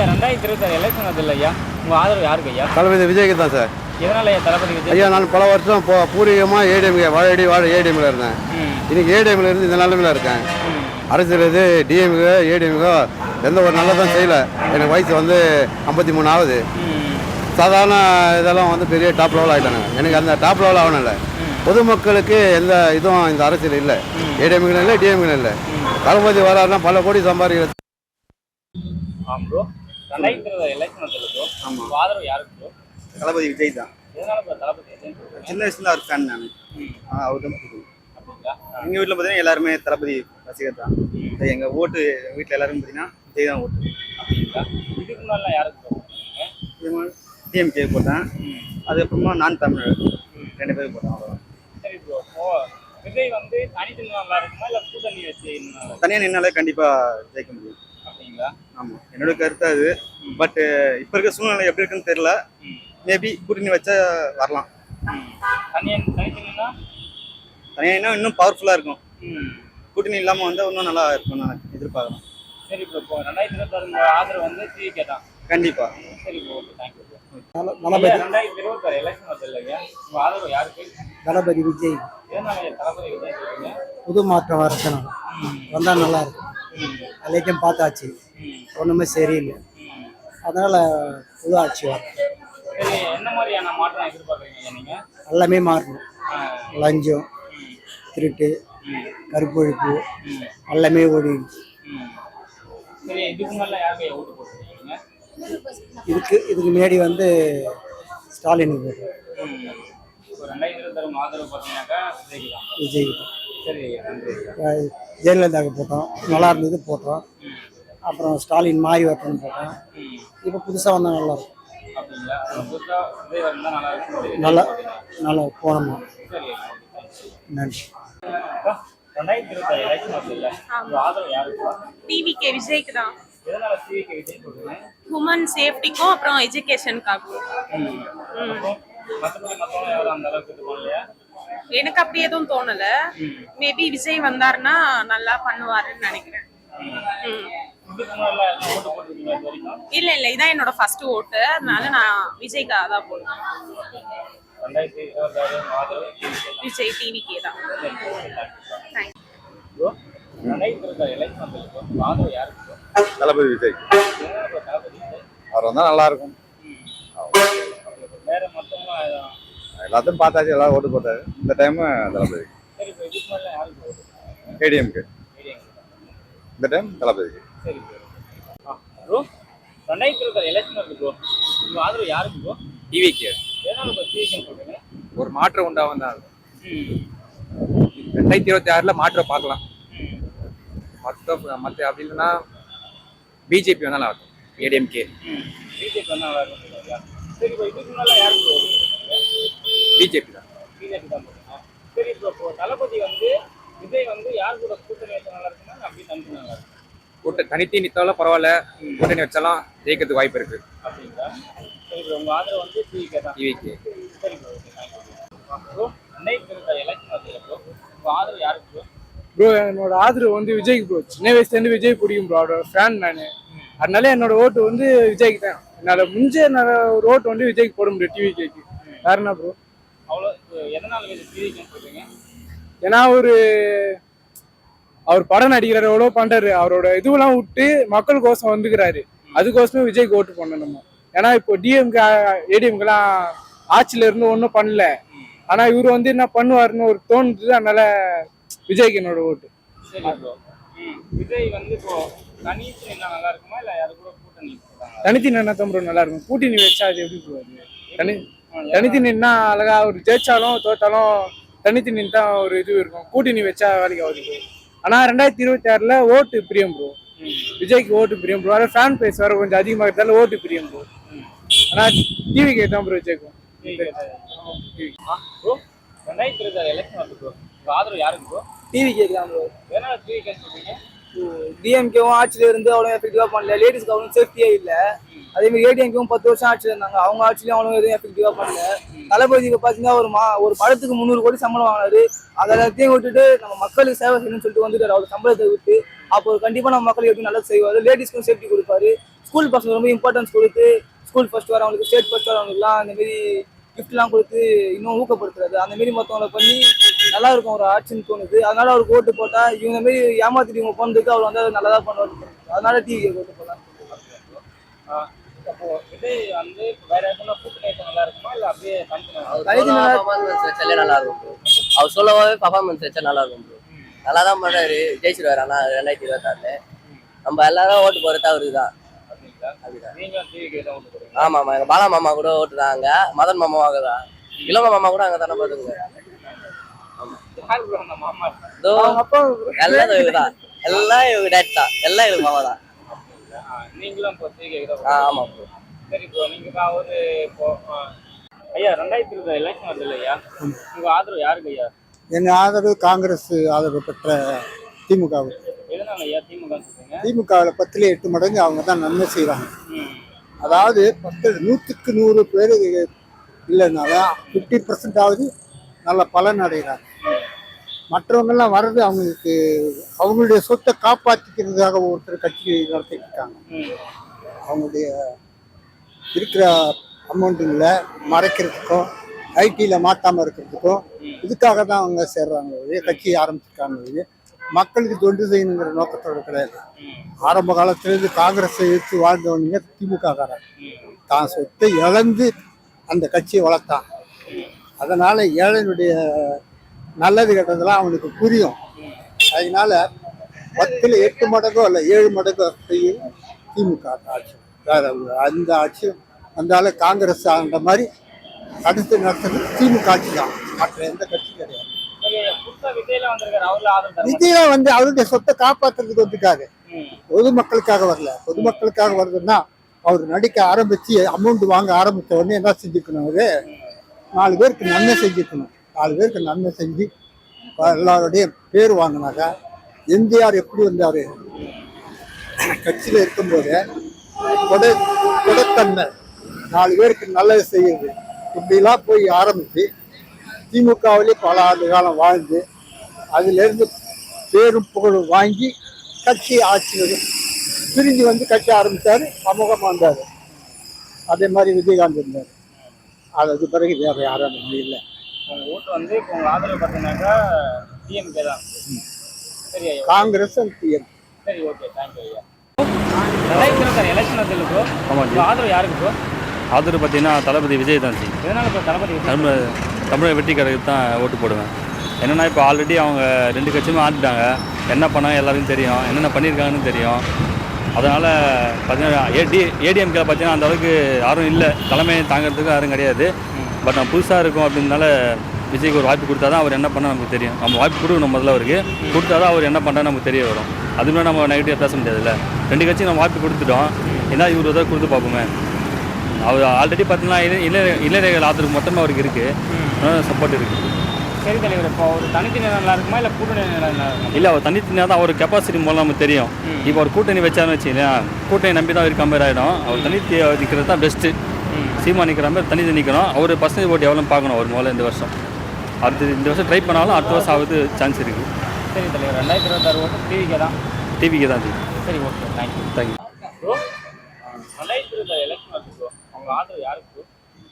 ஐயா ரெண்டாயிரத்தி இருபத்தாறு எலெக்ஷன் வருது ஐயா. உங்க ஆதரவு யாருக்கு ஐயா? தளபதி விஜய்க்கு தான் சார். எதனால ஐயா தளபதி விஜய்? ஐயா நான் பல வருஷம் போ பூர்வீகமாக ஏடிஎம்கே வாழடி வாழ ஏடிஎம்ல இருந்தேன். இன்னைக்கு ஏடிஎம்ல இருந்து இந்த நிலைமையில இருக்கேன். அரசியல் இது டிஎம்கே ஏடிஎம்கோ எந்த ஒரு நல்லதும் செய்யல. எனக்கு வயசு வந்து ஐம்பத்தி மூணு ஆகுது சாதாரண இதெல்லாம் வந்து பெரிய டாப் லெவல் ஆகிட்டாங்க எனக்கு அந்த டாப் லெவல் ஆகணும்ல. பொதுமக்களுக்கு எந்த இதுவும் இந்த அரசியல் இல்லை. ஏடிஎம்களும் இல்லை டிஎம்களும் இல்லை. தளபதி வராருன்னா பல கோடி சம்பாதிக்கிறது ஆம் ப்ரோ ரெண்டாயிரத்தி எலெக்ஷன் ப்ரோ உங்க ஆதரவு யாருக்கு தளபதி விஜய் தான். சின்ன வயசுல அவர் ஃபேன் நான். அவர் தான் எங்கள் வீட்டில் பார்த்தீங்கன்னா எல்லாருமே தளபதி ரசிகர் தான். எங்கள் ஓட்டு வீட்டில் எல்லாரும் பார்த்தீங்கன்னா விஜய் தான் ஓட்டு. அப்படிங்களா? இதுக்கு முன்னாடி யாருக்கு? டிஎம்கே போட்டேன். அதுக்கப்புறமா நான் தமிழர். ரெண்டு பேரும் போட்டேன் அவ்வளோதான் சரி ப்ரோ விஜய் வந்து தனித்து நல்லா இருக்குமா இல்லை கூட்டணி வச்சு? தனியாக நின்னாலே கண்டிப்பாக ஜெயிக்க முடியும். ஆமாம் என்னோட கருத்து அது. பட் இப்போ இருக்க சூழ்நிலை எப்படி இருக்குன்னு தெரியல. மேபி கூட்டணி வச்சா வரலாம். தனியாக இன்னும் பவர்ஃபுல்லாக இருக்கும். கூட்டணி இல்லாமல் வந்து இன்னும் நல்லா இருக்கும் நான் எதிர்பார்க்கலாம் சரி இப்போ ரெண்டாயிரத்தி இருபத்தாறு ஆதரவு வந்து டிவிகே தான். கண்டிப்பாக சரி bro okay thank you Thalapathy. Vijay. புது மாற்றம் வரணும் வந்தால் நல்லா இருக்கும். எல்லாத்தையும் பார்த்தாச்சு. ஒன்றுமே சரியில்லை. அதனால புது ஆட்சி வரும். எல்லாமே மாறணும். லஞ்சம் திருட்டு கருப்பொழிப்பு எல்லாமே ஓடி ம். சரி இதுக்கு இதுக்கு முன்னாடி வந்து ஸ்டாலினுக்கு போட்டோம். விஜய்க்கு தான். ஜெயலலிதாவுக்கு போட்டோம். நல்லா இருந்தது போட்டோம். அப்புறம் ஸ்டாலின் மாறி வரட்டும்னு போட்டோம். இப்போ புதுசாக வந்தால் நல்லா இருக்கும். நல்லா நல்லா போனோமா? நன்றி. டிவிகே விஜய்க்கு தான் உமன் சேஃப்டிக்கும் அப்புறம் எஜுகேஷனுக்காகவும் எனக்கு அப்படி எதுவும் தோணல. மேபி விஜய் வந்தாருன்னா நல்லா பண்ணுவாருன்னு நினைக்கிறேன். இல்ல இல்ல இதான் என்னோட ஃபர்ஸ்ட் ஓட்டு அதனால நான் விஜய்க்காக தான் போடுவேன். விஜய் டிவிக்கே தான்? தளபதி விஜய்? அவர் வந்தால் நல்லா இருக்கும். வேற மொத்தமா எல்லாத்தையும் பார்த்தாச்சு எல்லாரும் ஓட்டு போட்டாரு. இந்த டைம் தளபதி. சரி இப்போ இதுக்கு மேல யாருக்கு ஓட்டு போடுறீங்க? ஏடிஎம்கே மீடியாங்க. இந்த டைம் தளபதி. சரி ப்ரோ ப்ரோ ரெண்டாயிரத்தி இருபத்தாறு எலெக்ஷன் வருது ப்ரோ உங்க ஆதரவு யாருக்கு ப்ரோ டிவிக்கு எதனால இப்போ சிவிக்கு சொல்றீங்க ஒரு மாற்றம் உண்டாகும் தான் ம். ரெண்டாயிரத்தி இருபத்தி ஆறுல மாற்றம் பார்க்கலாம். மற்ற மற்ற அப்படி இல்லைன்னா பிஜேபி வந்தாலும் ஆகும் ஏடிஎம்கே பிஜேபி வந்து நல்லா இருக்கும் சொல்லுவாங்க சரி இப்போ இதுக்கு முன்னால யாருக்கு பிஜேபி தான். பிஜேபி தான் சரி இப்போ தளபதி வந்து விஜய் வந்து யார் கூட கூட்டணி வச்சா நல்லா இருக்குன்னா அப்படி தனித்து நல்லா இருக்கும் கூட்ட தனித்து நித்தாலும் பரவாயில்ல கூட்டணி வச்சாலும் ஜெயிக்கிறதுக்கு வாய்ப்பு இருக்கு. அப்படிங்களா? சரி ஆதரவு வந்து டிவிக்கே தான். டிவிக்கு சரி ப்ரோ ப்ரோ எலெக்ஷன் ஆதரவு யாருக்கு ப்ரோ ப்ரோ என்னோட ஆதரவு வந்து விஜய்க்கு ப்ரோ சின்ன வயசுலேருந்து விஜய் பிடிக்கும் ப்ரோ அவரோட ஃபேன் நான். அதனால என்னோட ஓட்டு வந்து விஜய்க்கு தான். என்னால் முடிஞ்ச என்னால் ஒரு ஓட்டு வந்து விஜய்க்கு போட முடியும் டிவி கேக்கு வேற என்ன ப்ரோ அவ்வளோ எதனால டிவிக்குன்னு சொல்கிறீங்க ஏன்னா ஒரு அவர் படம் நடிக்கிறாரு எவ்வளோ பண்றாரு அவரோட இதுவெல்லாம் விட்டு மக்களுக்கோசம் வந்துக்கிறாரு. அதுக்கோசமே விஜய்க்கு ஓட்டு பண்ணணும் ஏன்னா இப்போ டிஎம்கே ஏடிஎம்கெல்லாம் ஆட்சியில இருந்து ஒன்றும் பண்ணல. ஆனா இவர் வந்து என்ன பண்ணுவாருன்னு ஒரு தோணுது அதனால விஜய்க்கு என்னோட ஓட்டு. விஜய் வந்து இப்போ என்ன நல்லா இருக்குமா? இல்லை யாரு கூட கூட்டணி போடுறாங்க தனித்து நின்னா தான் ப்ரோ நல்லா இருக்கும். கூட்டணி வச்சா அது எப்படி அது? தனி தனித்து நின்னா அழகா ஒரு ஜெயிச்சாலும் தோத்தாலும் தனித்து நின்று ஒரு இது இருக்கும். கூட்டணி வச்சா வேலைக்கு ஆகுது bro. ஆனா ரெண்டாயிரத்தி இருபத்தி ஆறுல ஓட்டு பிரியம் ப்ரோ விஜய்க்கு ஓட்டு பிரியம் ப்ரோ ஆனால் ஃபேன் பேஸ் வேற கொஞ்சம் அதிகமாக இருந்தாலும் ஓட்டு பிரியம் ப்ரோ ஆனா டிவி தான் ப்ரோ ஜெயிக்கும் ப்ரோ ரெண்டாயிரத்தி எலெக்ஷன் ப்ரோ ஆதரவு யாருக்கு ப்ரோ டிவி கேட்கலாம் ப்ரோ சொல்றீங்க டிஎம்கேவும் ஆட்சியில இருந்து அவ்வளோ எஃபெக்டிவா பண்ணல. லேடிஸ்க்கு அவ்வளோ சேஃப்டியே இல்ல. அதே மாதிரி ஏடிஎம்கேவும் பத்து வருஷம் ஆட்சியில் இருந்தாங்க அவங்க ஆட்சியிலும் அவ்வளோ எதுவும் எஃபெக்டிவா பண்ணல. தளபதி பார்த்தீங்கன்னா ஒரு மா ஒரு படத்துக்கு முந்நூறு கோடி சம்பளம் வாங்கினாரு. அதை எல்லாத்தையும் விட்டுட்டு நம்ம மக்களுக்கு சேவை செய்யணும்னு சொல்லிட்டு வந்துட்டாரு. அவர் சம்பளத்தை விட்டு அப்போ கண்டிப்பா நம்ம மக்களுக்கு எப்படி நல்லது செய்வாரு. லேடிஸ்க்கும் சேஃப்டி கொடுப்பாரு. ஸ்கூல் பசங்க ரொம்ப இம்பார்ட்டன்ஸ் கொடுத்து ஸ்கூல் ஃபர்ஸ்ட் வரவங்களுக்கு ஸ்டேட் ஃபர்ஸ்ட் வரவங்களுக்குலாம் அந்த மாதிரி கிஃப்ட்லாம் கொடுத்து இன்னும் ஊக்கப்படுத்துறது அந்த மாதிரி மற்றவங்களை பண்ணி நல்லா இருக்கும். ஒரு ஆட்சின்னு தோணுது. அதனால அவருக்கு ஓட்டு போட்டா இவங்க மாதிரி ஏமாத்திட்டு இவங்க போனதுக்கு அவர் வந்து நல்லதா பண்ணுவார். அதனால டிவி ஓட்டு போடலாம் நல்லா இருக்குமா. அவர் சொல்லவாவே பர்ஃபார்மன்ஸ் வச்சா நல்லா இருக்கும் ப்ரோ நல்லா தான் பண்றாரு ஜெயிச்சிருவாரு. ஆனா ரெண்டாயிரத்தி இருபத்தாறுல. நம்ம எல்லாரும் ஓட்டு போறது அவருக்கு தான் தான் ஆமா ஆமா எங்க பாலா மாமா கூட ஓட்டுறாங்க மதன் மாமாவும் அங்கதான் இளம மாமா கூட அங்க தானே பாத்துங்க எல்லாம் இவங்க தான். எல்லாம் இவங்க டேட் தான். எல்லாம் இவங்க மாமா தான். நீங்களும் இப்போ டிவிக்கு தான் ஆ, ஆமா ப்ரோ சரி ப்ரோ நீங்க இப்போ ஒரு இப்போ ஐயா ரெண்டாயிரத்தி இருபது எலெக்ஷன் வருது இல்லையா? உங்க ஆதரவு யாருக்கு ஐயா? என் ஆதரவு காங்கிரஸ் ஆதரவு பெற்ற திமுகவுக்கு. எதனால ஐயா திமுக சொல்றீங்க திமுகவில் பத்துல எட்டு மடங்கு அவங்க தான் நன்மை செய்கிறாங்க ம். அதாவது பத்து நூற்றுக்கு நூறு பேர் இல்லைனாலும் ஃபிஃப்டி பர்சன்டாவது நல்ல பலன் அடைகிறாங்க. மற்றவங்கெல்லாம் வர்றது அவங்களுக்கு அவங்களுடைய சொத்தை காப்பாற்றிக்கிறதுக்காக ஒருத்தர் கட்சி நடத்திட்டு இருக்காங்க அவங்களுடைய இருக்கிற அமௌண்ட்டுங்களை மறைக்கிறதுக்கும் ஐடியில் மாட்டாமல் இருக்கிறதுக்கும் இதுக்காக தான் அவங்க சேர்றாங்க ஒழிய கட்சி ஆரம்பிச்சிருக்காங்க ஒழிய. மக்களுக்கு தொண்டு செய்யணுங்கிற நோக்கத்தோட கிடையாது. ஆரம்ப காலத்திலேருந்து காங்கிரஸை எடுத்து வாழ்ந்தவனுங்க திமுக காரன் தான் சொத்தை இழந்து அந்த கட்சியை வளர்த்தான். அதனால ஏழைனுடைய நல்லது கெட்டதெல்லாம் அவனுக்கு புரியும். அதனால பத்தில் எட்டு மடங்கோ இல்லை ஏழு மடங்கோ செய்யும் திமுக ஆட்சி. வேற அந்த ஆட்சி வந்தாலும் காங்கிரஸ் அந்த மாதிரி அடுத்து நடத்துறது திமுக ஆட்சி தான். மற்ற எந்த கட்சியும் கிடையாது. சரி, விஜயா வந்து அவருடைய சொத்தை காப்பாத்துறதுக்கு வந்துட்டாரு. பொதுமக்களுக்காக வரல. பொதுமக்களுக்காக வருதுன்னா அவர் நடிக்க ஆரம்பிச்சு அமௌண்ட் வாங்க ஆரம்பித்த உடனே என்ன செஞ்சுக்கணும் அவரு? நாலு பேருக்கு நன்மை செஞ்சுக்கணும். நாலு பேருக்கு நன்மை செஞ்சு எல்லாருடைய பேர் வாங்கினாக்கா எம்ஜிஆர் எப்படி வந்தார்? கட்சியில் இருக்கும்போது கொடை கொடைத்தன்மை. நாலு பேருக்கு நல்லது செய்யுது. இப்படிலாம் போய் ஆரம்பித்து திமுகவிலே பல ஆண்டு காலம் வாழ்ந்து அதிலிருந்து பேரும் புகழும் வாங்கி கட்சி ஆட்சியில் பிரிஞ்சு வந்து கட்சி ஆரம்பித்தார் சமூகமாக வந்தார். அதே மாதிரி விஜயகாந்த் இருந்தார். அதுக்கு பிறகு வேறு யாரும் அந்த இல்லை. உங்க ஓட்டு வந்து இப்போ உங்க ஆதரவு பார்த்தீங்கன்னாக்கா டிஎம்கே தான். சரி ஐயா காங்கிரஸ் and TM. சரி ஓகே தேங்க்யூ ஐயா. இருபத்தாறு எலெக்ஷன் ப்ரோ உங்க ஆதரவு யாருக்கு ப்ரோ ஆதரவு பார்த்தீங்கன்னா தளபதி விஜய் தான் ஜி. எதனால இப்போ தளபதி? தமிழ் தமிழ் வெற்றி கழகத்துக்கு தான் ஓட்டு போடுவேன். என்னென்னா இப்போ ஆல்ரெடி அவங்க ரெண்டு கட்சியுமே ஆண்டுட்டாங்க. என்ன பண்ணாங்க எல்லாருக்கும் தெரியும். என்னென்ன பண்ணியிருக்காங்கன்னு தெரியும். அதனால் பார்த்தீங்கன்னா ஏடி ஏடிஎம்கே பார்த்தீங்கன்னா அந்த அளவுக்கு யாரும் இல்லை. தலைமையை தாங்கிறதுக்கு யாரும் கிடையாது. பட் நம்ம புதுசாக இருக்கோம் அப்படின்னால விஜய்க்கு ஒரு வாய்ப்பு கொடுத்தா தான் அவர் என்ன பண்ண நமக்கு தெரியும். நம்ம வாய்ப்பு கொடுக்கணும் முதல்ல அவருக்கு. கொடுத்தா தான் அவர் என்ன பண்ணுறா நமக்கு தெரிய வரும். அதுமே நம்ம நெகட்டிவாக பேச முடியாதுல்ல. ரெண்டு கட்சி நம்ம வாய்ப்பு கொடுத்துட்டோம். என்ன இவர் உதவி கொடுத்து பார்ப்போமே. அவர் ஆல்ரெடி பார்த்தீங்கன்னா இளை இளைஞ இளைஞர்கள் ஆதரவு மொத்தமாக அவருக்கு இருக்குது சப்போர்ட் இருக்குது சரி தலைவர் இப்போ ஒரு தனித்தனி நல்லா இருக்குமா இல்லை கூட்டணி நல்லா இருக்குமா? இல்லை அவர் தனித்தனியாக தான் அவர் கெப்பாசிட்டி மூலம் நமக்கு தெரியும். இப்போ அவர் கூட்டணி வச்சாருன்னு வச்சுக்கலாம் கூட்டணி நம்பி தான் இருக்க மாதிரி ஆகிடும் அவர் தனித்து நிற்கிறது தான் பெஸ்ட்டு சீமா நிற்கிற மாதிரி தனித்து நிற்கணும் அவர் பர்சன்டேஜ் ஓட்டு எவ்வளோ பார்க்கணும் அவர் முதல்ல இந்த வருஷம். அடுத்து இந்த வருஷம் ட்ரை பண்ணாலும் அடுத்த வருஷம் ஆகுது சான்ஸ் இருக்குது சரி தலைவர் ரெண்டாயிரத்தி இருபத்தாறு ஓட்டு டிவிக்கே தான்? டிவிக்கு தான் சரி ஓகே தேங்க்யூ தேங்க்யூ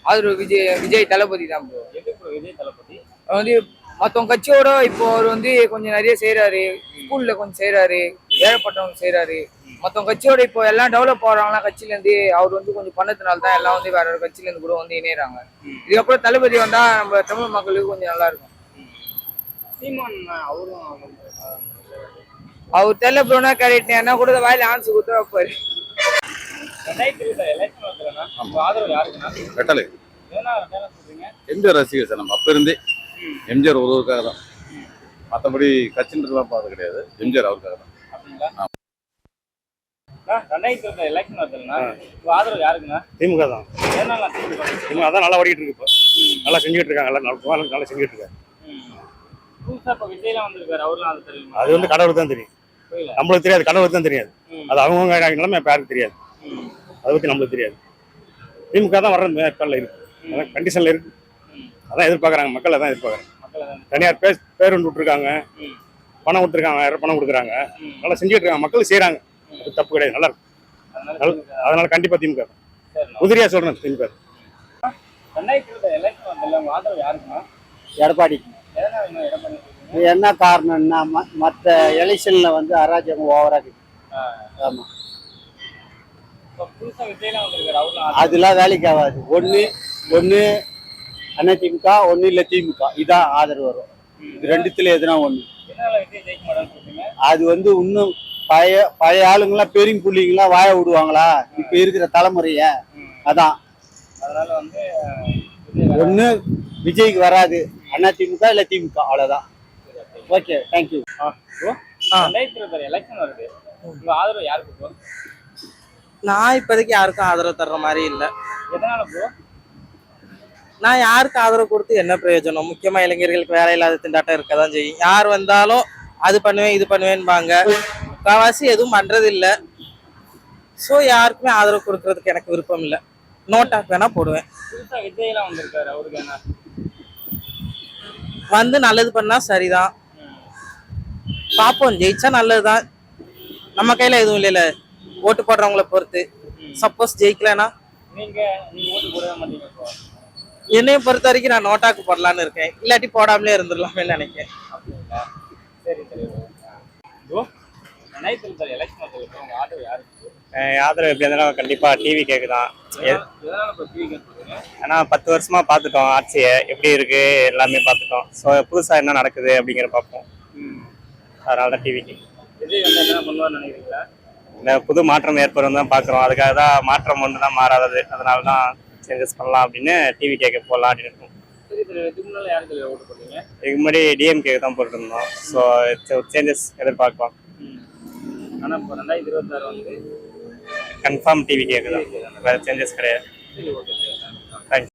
ஆதரவு விஜய் விஜய் தளபதி தான் ப்ரோ விஜய் தளபதி? வந்து மற்றவங்க கட்சியோட இப்போ அவர் வந்து கொஞ்சம் நிறைய செய்கிறாரு ஸ்கூல்ல கொஞ்சம் செய்கிறாரு ஏழைப்பட்டவங்க செய்கிறாரு மற்றவங்க கட்சியோட இப்போ எல்லாம் டெவலப் ஆகிறாங்களா கட்சியிலேருந்து அவர் வந்து கொஞ்சம் பண்ணதுனால தான் எல்லாம் வந்து வேற ஒரு கட்சியிலேருந்து கூட வந்து இணையறாங்க. இதுக்கப்புறம் தளபதி வந்தால் நம்ம தமிழ் மக்களுக்கு கொஞ்சம் நல்லா இருக்கும். சீமான் அவரும் அவர் தெரியல ப்ரோனா கேரக்டர் என்ன கூட வாயில ஆன்சர் கொடுத்து வைப்பாரு. எம்ஜிஆர் ரசிகர் சார் நம்ம அப்போ இருந்தே எம்ஜிஆர் உதவுக்காக தான். மற்றபடி கட்சின்றதுலாம் பார்த்து கிடையாது. எம்ஜிஆர் அவருக்காக தான். ரெண்டாயிரத்தி எலெக்ஷன் வருதுன்னா உங்க ஆதரவு யாருக்குண்ணா? திமுக தான். ஏன்னா திமுக? தான் நல்லா ஓடிட்டு இருக்கு இப்போ. நல்லா செஞ்சுட்டு இருக்காங்க. நல்லா நல்லா செஞ்சுட்டு இருக்காங்க புதுசா இப்ப விஜய்லாம் வந்திருக்காரு. அவர்லாம் அது தெரியுமா? அது வந்து கடவுளுக்கு தான் தெரியும். நம்மளுக்கு தெரியாது. கடவுளுக்கு தான் தெரியாது. அது அவங்கவுங்க நிலைமை இப்போ யாருக்கும் தெரியாது. அதை பற்றி நம்மளுக்கு தெரியாது. திமுக தான் வர்ற மேற்காலில் இருக்கு. அதான் கண்டிஷனில் இருக்கு. அதான் எதிர்பார்க்குறாங்க. மக்கள் அதான் எதிர்பார்க்குறாங்க. தனியார் பேர் பேருந்து விட்டுருக்காங்க. ம். பணம் கொடுத்துருக்காங்க. யாரும் பணம் கொடுக்குறாங்க. நல்லா செஞ்சுட்டு இருக்காங்க. மக்கள் செய்கிறாங்க அது தப்பு கிடையாது. நல்லா இருக்கு அதனால கண்டிப்பாக திமுக. உதிரியா சொல்கிறேன் திமுக. எடப்பாடி என்ன காரணம்னா மற்ற எலெக்ஷனில் வந்து அராஜகம் இருக்குது வந்திருக்காரு அவரும் அதெல்லாம் வேலைக்கு ஆகாது. ஒன்று ஒன்று அதிமுக ஒன்று இல்லை திமுக. இதான் ஆதரவு வரும். ரெண்டுத்துல எதுனா ஒன்று சொல்றீங்க? அது வந்து இன்னும் பழைய பழைய ஆளுங்களாம் பெரிய புள்ளிங்களாம் வாய விடுவாங்களா? இப்போ இருக்கிற தலைமுறைய. அதான். அதனால வந்து ஒன்று விஜய்க்கு வராது. அதிமுக இல்லை திமுக. அவ்வளோதான் ஓகே தேங்க்யூ எலெக்ஷன் வருது. ஆதரவு யாருக்கு ப்ரோ நான் இப்போதைக்கு யாருக்கும் ஆதரவு தர்ற மாதிரி இல்லை. எதனால ப்ரோ நான் யாருக்கு ஆதரவு கொடுத்து என்ன பிரயோஜனம்? முக்கியமா இளைஞர்களுக்கு வேலை இல்லாத திண்டாட்டம் இருக்க தான் செய்யும். யார் வந்தாலும் அது பண்ணுவேன் இது பண்ணுவேன்பாங்க. முக்கால்வாசி எதுவும் பண்றது இல்லை ஸோ யாருக்குமே ஆதரவு கொடுக்கறதுக்கு எனக்கு விருப்பம் இல்லை. நோட்டாக் வேணா போடுவேன். வந்து நல்லது பண்ணா சரிதான். பார்ப்போம் ஜெயிச்சா நல்லதுதான். நம்ம கையில எதுவும் இல்லைல்ல ஓட்டு போடுறவங்கள பொறுத்து. சப்போஸ் ஜெயிக்கலனா நீங்க நீங்க ஓட்டு போடவே மாட்டீங்க ப்ரோ என்னைய பொறுத்த வரைக்கும் நான் நோட்டாக்கு போடலான்னு இருக்கேன். இல்லாட்டி போடாமலே இருந்துடலாமே நினைக்கிறேன். சரி சரி ப்ரோ ரெண்டாயிரத்தி இருபது எலெக்ஷன் வந்திருக்கு உங்க ஆதரவு எப்படி இருந்தாலும் கண்டிப்பாக டிவி டிவி கேட்குறீங்க? ஏன்னா பத்து வருஷமா பார்த்துட்டோம் ஆட்சியை. எப்படி இருக்கு? எல்லாமே பார்த்துட்டோம். ஸோ புதுசாக என்ன நடக்குது அப்படிங்கிற பார்ப்போம். அதனால தான் டிவிக்கு இந்த புது மாற்றம் ஏற்படும் தான் பார்க்குறோம். அதுக்காக தான் மாற்றம் ஒன்று தான் மாறாதது. அதனால தான் சேஞ்சஸ் பண்ணலாம் அப்படின்னு டிவி கேட்க போடலாம் அப்படின்னு இருக்கோம். இதுக்கு முன்னாடி டிஎம்கே தான் போட்டுருந்தோம். ஸோ சேஞ்சஸ் எதிர்பார்க்கலாம். ஆனால் இப்போ ரெண்டாயிரத்தி இருபத்தாறு வந்து கன்ஃபார்ம் டிவி கேட்குதான் வேறு சேஞ்சஸ் கிடையாது. தேங்க்யூ